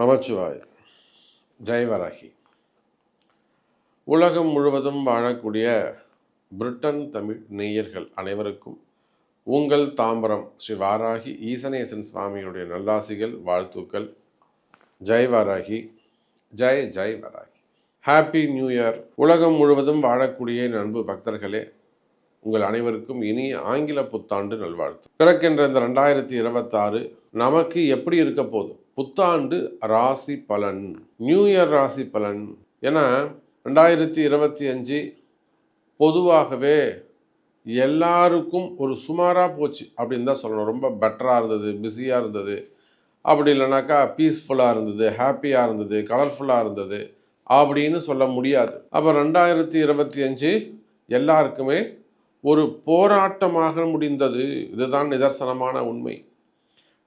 நமச்சிவாய். ஜெயவராகி உலகம் முழுவதும் வாழக்கூடிய பிரிட்டன் தமிழ் நேயர்கள் அனைவருக்கும் உங்கள் தாம்பரம் ஸ்ரீ வாராகி ஈசனேசன் சுவாமியுடைய நல்லாசிகள் வாழ்த்துக்கள். ஜெயவாராகி ஜெய் ஜெய் வராகி. ஹாப்பி நியூ இயர் உலகம் முழுவதும் வாழக்கூடிய நண்பு பக்தர்களே உங்கள் அனைவருக்கும் இனிய ஆங்கில புத்தாண்டு நல்வாழ்த்து. பிறக்கின்ற இந்த ரெண்டாயிரத்தி இருபத்தாறு நமக்கு எப்படி இருக்க போதும் புத்தாண்டு ராசி பலன் நியூ இயர் ராசி பலன். ஏன்னா ரெண்டாயிரத்தி இருபத்தி அஞ்சு பொதுவாகவே எல்லாருக்கும் ஒரு சுமாராக போச்சு அப்படின்னு தான் சொல்லணும். ரொம்ப பெட்டராக இருந்தது பிஸியாக இருந்தது. அப்படி இல்லைனாக்கா பீஸ்ஃபுல்லாக இருந்தது ஹாப்பியாக இருந்தது கலர்ஃபுல்லாக இருந்தது அப்படின்னு சொல்ல முடியாது. அப்போ ரெண்டாயிரத்தி இருபத்தி அஞ்சு எல்லாருக்குமே ஒரு போராட்டமாக முடிந்தது. இதுதான் நிதர்சனமான உண்மை.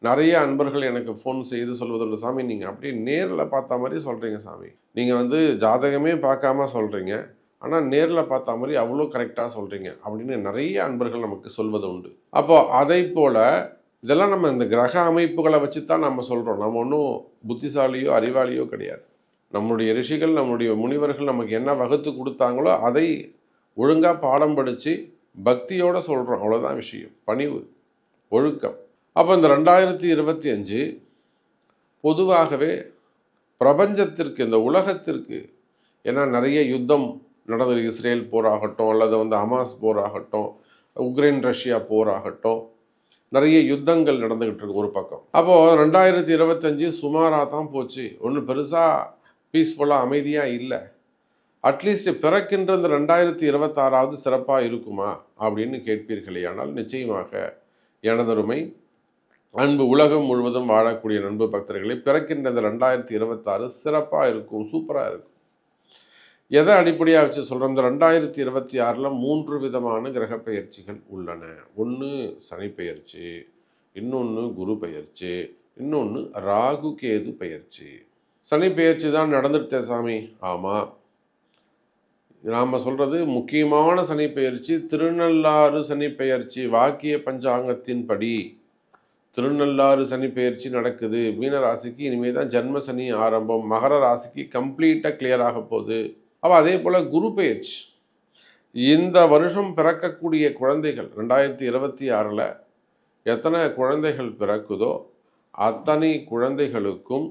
நிறைய அன்பர்கள் எனக்கு ஃபோன் செய்து சொல்வதுண்டு சாமி நீங்கள் அப்படியே நேரில் பார்த்த மாதிரி சொல்கிறீங்க சாமி. நீங்கள் வந்து ஜாதகமே பார்க்காம சொல்கிறீங்க ஆனால் நேரில் பார்த்த மாதிரி அவ்வளோ கரெக்டாக சொல்கிறீங்க அப்படின்னு நிறைய அன்பர்கள் நமக்கு சொல்வது உண்டு அப்போது அதை போல் இதெல்லாம் நம்ம இந்த கிரக அமைப்புகளை வச்சு தான் நம்ம சொல்கிறோம் நம்ம ஒன்றும் புத்திசாலியோ அறிவாளியோ கிடையாது. நம்மளுடைய ரிஷிகள் நம்மளுடைய முனிவர்கள் நமக்கு என்ன வகுத்து கொடுத்தாங்களோ அதை ஒழுங்காக பாடம் படித்து பக்தியோடு சொல்கிறோம் அவ்வளோதான் விஷயம். பணிவு ஒழுக்கம். அப்போ இந்த ரெண்டாயிரத்தி இருபத்தி அஞ்சு பொதுவாகவே பிரபஞ்சத்திற்கு இந்த உலகத்திற்கு ஏன்னா நிறைய யுத்தம் நடந்தது இஸ்ரேல் போராகட்டும் அல்லது வந்து ஹமாஸ் போராகட்டும் உக்ரைன் ரஷ்யா போராகட்டும் நிறைய யுத்தங்கள் நடந்துக்கிட்டு இருக்கு ஒரு பக்கம். அப்போது ரெண்டாயிரத்தி இருபத்தஞ்சு சுமாராக தான் போச்சு. ஒன்றும் பெருசாக பீஸ்ஃபுல்லாக அமைதியாக இல்லை. அட்லீஸ்ட் பிறக்கின்ற இந்த ரெண்டாயிரத்தி இருபத்தாறாவது சிறப்பாக இருக்குமா அப்படின்னு கேட்பீர்களே ஆனால் நிச்சயமாக எனதருமை அன்பு உலகம் முழுவதும் வாழக்கூடிய நண்பு பக்தர்களை பிறக்கின்ற இந்த ரெண்டாயிரத்தி இருபத்தாறு சிறப்பாக இருக்கும் சூப்பராக இருக்கும். எதை அடிப்படையாக வச்சு சொல்கிறோம் இந்த ரெண்டாயிரத்தி இருபத்தி ஆறில் மூன்று விதமான கிரக உள்ளன. ஒன்று சனிப்பெயர்ச்சி இன்னொன்று குரு பெயர்ச்சி இன்னொன்று ராகு கேது பெயர்ச்சி சனி தான் நடந்துட்டேன் சாமி. ஆமாம் நாம் சொல்கிறது முக்கியமான சனி திருநள்ளாறு சனி பெயர்ச்சி வாக்கிய பஞ்சாங்கத்தின்படி திருநள்ளாறு சனி பெயர்ச்சி நடக்குது. மீன ராசிக்கு இனிமேல் தான் ஜென்ம சனி ஆரம்பம். மகர ராசிக்கு கம்ப்ளீட்டாக கிளியர் ஆக போகுது. அப்போ அதே போல் குரு பெயர்ச்சி இந்த வருஷம் பிறக்கக்கூடிய குழந்தைகள் ரெண்டாயிரத்தி இருபத்தி ஆறில் எத்தனை குழந்தைகள் பிறக்குதோ அத்தனை குழந்தைகளுக்கும்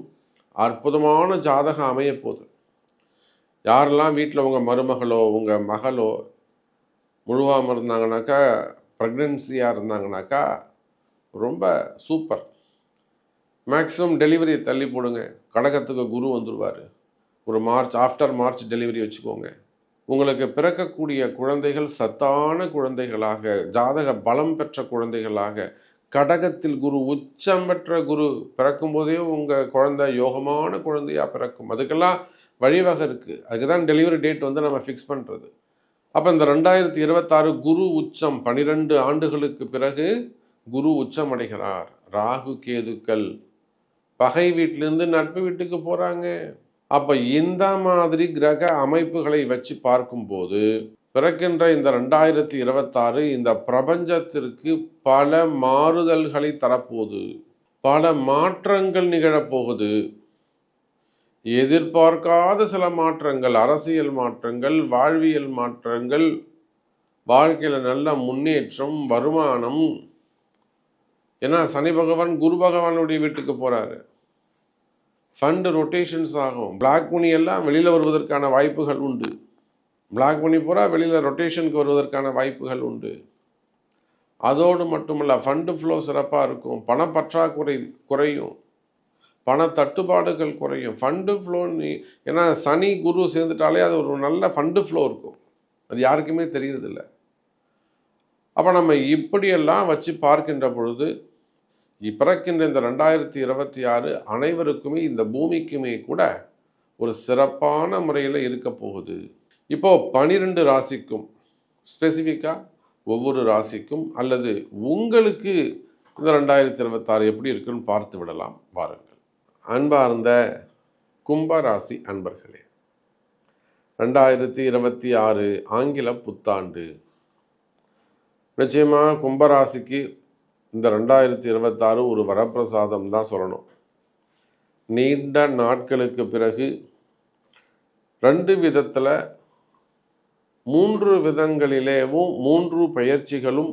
அற்புதமான ஜாதகம் அமைய போகுது. யாரெல்லாம் வீட்டில் உங்கள் மருமகளோ உங்கள் மகளோ முழுவாமல் இருந்தாங்கனாக்கா ப்ரெக்னென்சியாக இருந்தாங்கனாக்கா ரொம்ப சூப்பர். மேக்ஸிமம் டெலிவரி தள்ளி போடுங்க. கடகத்துக்கு குரு வந்துடுவார் ஒரு மார்ச் ஆஃப்டர் மார்ச் டெலிவரி வச்சுக்கோங்க. உங்களுக்கு பிறக்கக்கூடிய குழந்தைகள் சத்தான குழந்தைகளாக ஜாதக பலம் பெற்ற குழந்தைகளாக கடகத்தில் குரு உச்சம் பெற்ற குரு பிறக்கும் போதே உங்கள் குழந்தை யோகமான குழந்தையாக பிறக்கும். அதுக்கெல்லாம் வழிவகை இருக்குது அதுக்கு தான் டெலிவரி டேட் வந்து நம்ம ஃபிக்ஸ் பண்ணுறது அப்போ இந்த ரெண்டாயிரத்தி இருபத்தாறு குரு உச்சம் பனிரெண்டு ஆண்டுகளுக்கு பிறகு குரு உச்சமடைகிறார். ராகு கேதுக்கள். பகை வீட்டிலேருந்து நட்பு வீட்டுக்கு போகிறாங்க அப்போ இந்த மாதிரி கிரக அமைப்புகளை வச்சு பார்க்கும்போது பிறக்கின்ற இந்த ரெண்டாயிரத்தி இருபத்தாறு இந்த பிரபஞ்சத்திற்கு பல மாறுதல்களை தரப்போகுது. பல மாற்றங்கள் நிகழப்போகுது. எதிர்பார்க்காத சில மாற்றங்கள் அரசியல் மாற்றங்கள் வாழ்வியல் மாற்றங்கள் வாழ்க்கையில் நல்ல முன்னேற்றம் வருமானம் ஏன்னா சனி பகவான் குரு பகவானுடைய வீட்டுக்கு போகிறாரு ஃபண்டு ரொட்டேஷன்ஸ் ஆகும். பிளாக் மணி எல்லாம் வெளியில் வருவதற்கான வாய்ப்புகள் உண்டு. பிளாக் மணி பூரா வெளியில் ரொட்டேஷனுக்கு வருவதற்கான வாய்ப்புகள் உண்டு. அதோடு மட்டுமல்ல ஃபண்டு ஃப்ளோ சிறப்பாக இருக்கும். பணப்பற்றாக்குறை குறையும். பண தட்டுப்பாடுகள் குறையும். ஃபண்டு ஃப்ளோ ஏன்னா சனி குரு சேர்ந்துட்டாலே அது ஒரு நல்ல ஃபண்டு ஃப்ளோ இருக்கும். அது யாருக்குமே தெரியறதில்ல. அப்போ நம்ம இப்படியெல்லாம் வச்சு பார்க்கின்ற பொழுது பிறக்கின்ற இந்த ரெண்டாயிரத்தி இருபத்தி ஆறு அனைவருக்குமே இந்த பூமிக்குமே கூட ஒரு சிறப்பான முறையில் இருக்க போகுது. இப்போ பனிரெண்டு ராசிக்கும் ஸ்பெசிஃபிக்காக ஒவ்வொரு ராசிக்கும் அல்லது உங்களுக்கு இந்த ரெண்டாயிரத்தி இருபத்தாறு எப்படி இருக்குன்னு பார்த்து விடலாம். வாருங்கள். அன்பார்ந்த கும்பராசி அன்பர்களே ரெண்டாயிரத்தி இருபத்தி ஆறு ஆங்கில புத்தாண்டு. நிச்சயமாக கும்பராசிக்கு இந்த ரெண்டாயிரத்தி இருபத்தாறு ஒரு வரப்பிரசாதம் தான் சொல்லணும். நீண்ட நாட்களுக்கு பிறகு ரெண்டு விதத்தில் மூன்று விதங்களிலேவும் மூன்று பயிற்சிகளும்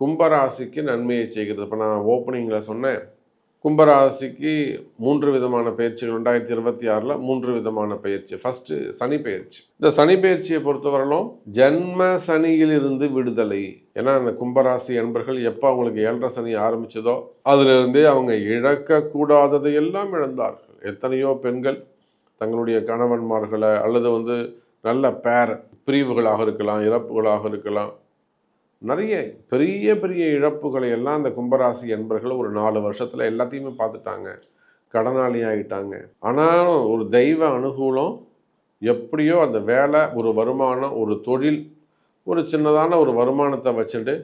கும்பராசிக்கு நன்மையை செய்கிறது. இப்போ நான் ஓப்பனிங்கில் சொன்னேன். கும்பராசிக்கு மூன்று விதமான பயிற்சிகள் ரெண்டாயிரத்தி இருபத்தி ஆறில் மூன்று விதமான பயிற்சி. ஃபஸ்ட்டு சனி பயிற்சி. இந்த சனி பயிற்சியை பொறுத்தவரையிலும் ஜென்ம சனியிலிருந்து விடுதலை. ஏன்னா அந்த கும்பராசி என்பர்கள் எப்போ அவங்களுக்கு ஏழரை சனி ஆரம்பிச்சதோ அதிலிருந்தே அவங்க இழக்கக்கூடாததை எல்லாம் இழந்தார்கள். எத்தனையோ பெண்கள் தங்களுடைய கணவன்மார்களை அல்லது வந்து நல்ல பேர் பிரிவுகளாக இருக்கலாம் இறப்புகளாக இருக்கலாம் நிறைய பெரிய பெரிய இழப்புகளை எல்லாம் அந்த கும்பராசி என்பர்கள் ஒரு நாலு வருஷத்தில் எல்லாத்தையுமே பார்த்துட்டாங்க. கடனாளி ஆகிட்டாங்க ஆனாலும் ஒரு தெய்வ அனுகூலம் எப்படியோ அந்த வேலை ஒரு வருமானம் ஒரு தொழில் ஒரு சின்னதான ஒரு வருமானத்தை வச்சுட்டு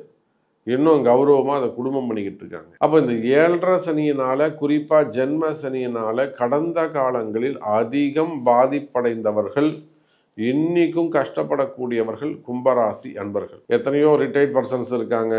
இன்னும் கௌரவமாக அதை குடும்பம் பண்ணிக்கிட்டு இருக்காங்க. அப்போ இந்த ஏழரை சனியினால் குறிப்பாக ஜென்ம சனியினால் கடந்த காலங்களில் அதிகம் பாதிப்படைந்தவர்கள் இன்னைக்கும் கஷ்டப்படக்கூடியவர்கள் கும்பராசி அன்பர்கள். எத்தனையோ ரிட்டையர்ட் பர்சன்ஸ் இருக்காங்க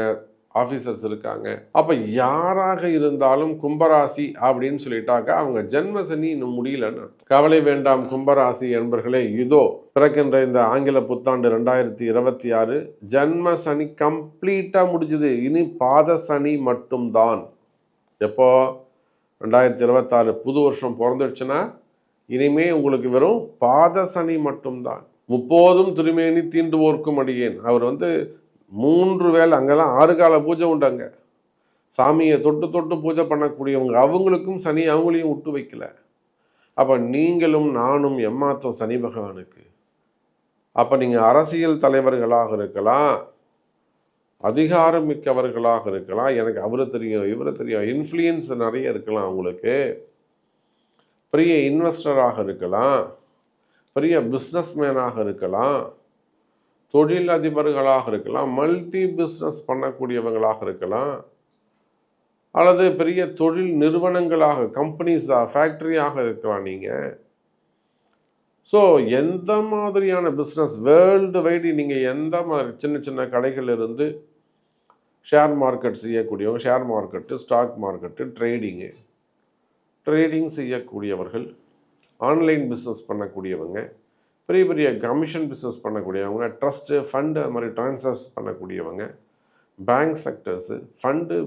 ஆஃபீஸர்ஸ் இருக்காங்க. அப்போ யாராக இருந்தாலும் கும்பராசி அப்படின்னு சொல்லிட்டாக்க அவங்க ஜென்ம சனி இன்னும் முடியலன்னு கவலை வேண்டாம் கும்பராசி என்பர்களே இதோ பிறக்கின்ற இந்த ஆங்கில புத்தாண்டு ரெண்டாயிரத்தி இருபத்தி ஆறு ஜென்ம சனி கம்ப்ளீட்டாக முடிஞ்சுது. இனி பாத சனி மட்டும்தான். எப்போ? ரெண்டாயிரத்தி இருபத்தாறு புது வருஷம் பிறந்துடுச்சுன்னா இனிமே உங்களுக்கு வெறும் பாத சனி மட்டும்தான். முப்போதும் திருமேனி தீண்டுவோர்க்கும் அடியேன். அவர் வந்து மூன்று வேளை அங்கெல்லாம் ஆறு கால பூஜை உண்டு அங்கே சாமியை தொட்டு தொட்டு பூஜை பண்ணக்கூடியவங்க அவங்களுக்கும் சனி அவங்களையும் விட்டு வைக்கல. அப்போ நீங்களும் நானும் எம்மாத்தம் சனி பகவானுக்கு. அப்போ நீங்கள் அரசியல் தலைவர்களாக இருக்கலாம் அதிகாரம் மிக்கவர்களாக இருக்கலாம் எனக்கு அவரை தெரியும் இவரை தெரியும் இன்ஃப்ளூயன்ஸ் நிறைய இருக்கலாம் அவங்களுக்கு பெரிய இன்வெஸ்டராக இருக்கலாம் பெரிய பிஸ்னஸ்மேனாக இருக்கலாம் தொழில் அதிபர்களாக இருக்கலாம் மல்டி பிஸ்னஸ் பண்ணக்கூடியவங்களாக இருக்கலாம் அல்லது பெரிய தொழில் நிறுவனங்களாக கம்பெனிஸாக ஃபேக்ட்ரியாக இருக்கலாம் நீங்கள் ஸோ எந்த மாதிரியான பிஸ்னஸ் வேர்ல்டு வைடு நீங்கள் எந்த மாதிரி சின்ன சின்ன கடைகள் இருந்து ஷேர் மார்க்கெட் செய்யக்கூடியவங்க share market stock market trading trading செய்யக்கூடியவர்கள் ஆன்லைன் பிஸ்னஸ் பண்ணக்கூடியவங்க பெரிய பெரிய கமிஷன் பிஸ்னஸ் பண்ணக்கூடியவங்க ட்ரஸ்ட்டு ஃபண்டு அது மாதிரி ட்ரான்ஸ்ஃபர்ஸ் பண்ணக்கூடியவங்க bank sectors fund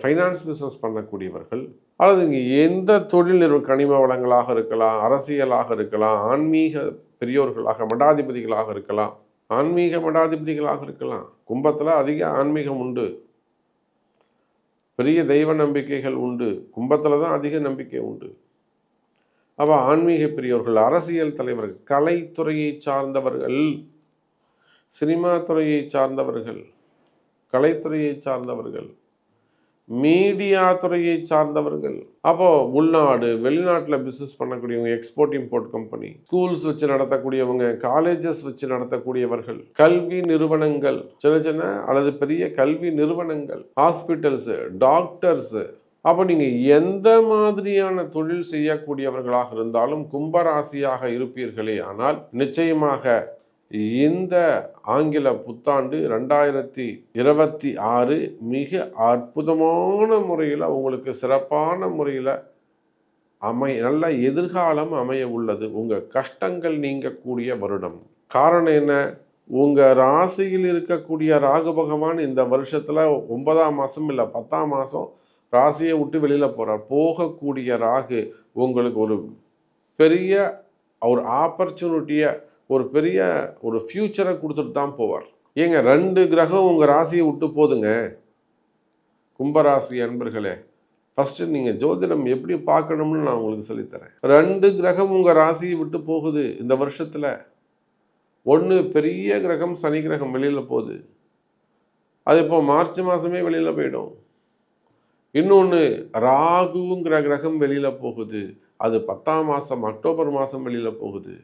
finance business பண்ணக்கூடியவர்கள் அல்லது இங்கே எந்த தொழில் நிறுவ கனிம வளங்களாக இருக்கலாம் அரசியலாக இருக்கலாம் ஆன்மீக பெரியோர்களாக மடாதிபதிகளாக இருக்கலாம் ஆன்மீக மடாதிபதிகளாக இருக்கலாம் கும்பத்தில் அதிக ஆன்மீகம் உண்டு. பெரிய தெய்வ நம்பிக்கைகள் உண்டு. கும்பத்தில் தான் அதிக நம்பிக்கை உண்டு. அப்போ ஆன்மீக பெரியோர்கள் அரசியல் தலைவர்கள் கலைத்துறையை சார்ந்தவர்கள் சினிமா துறையை சார்ந்தவர்கள் கலைத்துறையை சார்ந்தவர்கள் மீடியா துறையை சார்ந்தவர்கள். அப்போ உள்நாடு வெளிநாட்டில் பிஸ்னஸ் பண்ணக்கூடியவங்க எக்ஸ்போர்ட் இம்போர்ட் கம்பெனி ஸ்கூல்ஸ் வச்சு நடத்தக்கூடியவங்க காலேஜஸ் வச்சு நடத்தக்கூடியவர்கள் கல்வி நிறுவனங்கள் சின்ன சின்ன அல்லது பெரிய கல்வி நிறுவனங்கள் ஹாஸ்பிட்டல்ஸ் டாக்டர்ஸ் அப்போ நீங்க எந்த மாதிரியான தொழில் செய்யக்கூடியவர்களாக இருந்தாலும் கும்பராசியாக இருப்பீர்களே ஆனால் நிச்சயமாக இந்த ஆங்கில புத்தாண்டு ரெண்டாயிரத்தி இருபத்தி ஆறு மிக அற்புதமான முறையில் உங்களுக்கு சிறப்பான முறையில் அமை நல்ல எதிர்காலம் அமைய உள்ளது. உங்கள் கஷ்டங்கள் நீங்கக்கூடிய வருடம். காரணம் என்ன? உங்கள் ராசியில் இருக்கக்கூடிய ராகு பகவான் இந்த வருஷத்தில் ஒன்பதாம் மாதம் இல்லை பத்தாம் மாதம் ராசியை விட்டு வெளியில் போகிறார் போகக்கூடிய ராகு உங்களுக்கு ஒரு பெரிய ஒரு ஆப்பர்ச்சுனிட்டியை ஒரு பெரிய ஒரு ஃப்யூச்சரை கொடுத்துட்டு தான் போவார். ஏங்க ரெண்டு கிரகம் உங்கள் ராசியை விட்டு போதுங்க. கும்பராசி அன்பர்களே ஃபஸ்ட்டு நீங்கள் ஜோதிடம் எப்படி பார்க்கணும்னு நான் உங்களுக்கு சொல்லித்தரேன். ரெண்டு கிரகம் உங்கள் ராசியை விட்டு போகுது இந்த வருஷத்தில். ஒன்று பெரிய கிரகம் சனி கிரகம் வெளியில் போகுது. அது இப்போ மார்ச் மாதமே வெளியில் போயிடும். இன்னொன்று ராகுங்கிற கிரகம் வெளியில் போகுது. அது பத்தாம் மாதம் அக்டோபர் மாதம் வெளியில் போகுது.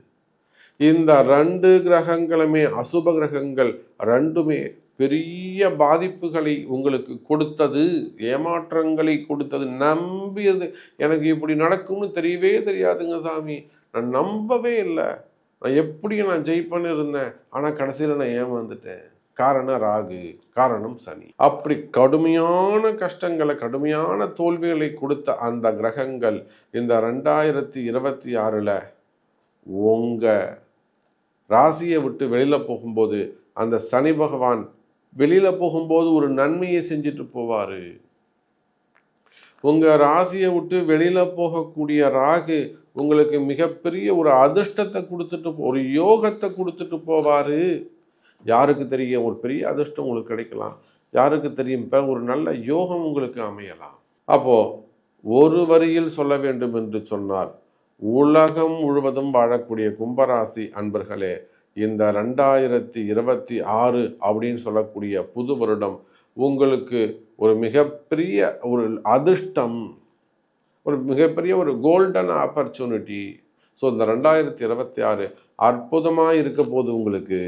இந்த ரெண்டு கிரகங்களுமே அசுப கிரகங்கள் ரெண்டுமே பெரிய பாதிப்புகளை உங்களுக்கு கொடுத்தது ஏமாற்றங்களை கொடுத்தது நம்பியது. எனக்கு இப்படி நடக்கும்னு தெரியவே தெரியாதுங்க சாமி. நான் நம்பவே இல்லை. நான் எப்படி நான் ஜெயிப்பேன்னு இருந்தேன். ஆனால் கடைசியில் நான் ஏமாந்துட்டேன். காரணம் ராகு காரணம் சனி. அப்படி கடுமையான கஷ்டங்களை கடுமையான தோல்விகளை கொடுத்த அந்த கிரகங்கள் இந்த ரெண்டாயிரத்தி இருபத்தி ஆறில் உங்கள் ராசியை விட்டு வெளியில் போகும்போது அந்த சனி பகவான் வெளியில் போகும்போது ஒரு நன்மையை செஞ்சுட்டு போவார். உங்கள் ராசியை விட்டு வெளியில் போகக்கூடிய ராகு உங்களுக்கு மிகப்பெரிய ஒரு அதிர்ஷ்டத்தை கொடுத்துட்டு போ- ஒரு யோகத்தை கொடுத்துட்டு போவார். யாருக்கு தெரியும்? ஒரு பெரிய அதிர்ஷ்டம் உங்களுக்கு கிடைக்கலாம். யாருக்கு தெரியும்? இப்போ ஒரு நல்ல யோகம் உங்களுக்கு அமையலாம். அப்போது ஒரு வரியில் சொல்ல வேண்டும் என்று சொன்னார் உலகம் முழுவதும் வாழக்கூடிய கும்பராசி அன்பர்களே இந்த ரெண்டாயிரத்தி இருபத்தி ஆறு அப்படின்னு சொல்லக்கூடிய புது வருடம் உங்களுக்கு ஒரு மிகப்பெரிய ஒரு அதிர்ஷ்டம் ஒரு மிகப்பெரிய ஒரு கோல்டன் ஆப்பர்ச்சுனிட்டி ஸோ இந்த ரெண்டாயிரத்தி இருபத்தி ஆறு அற்புதமாக இருக்க போது உங்களுக்கு.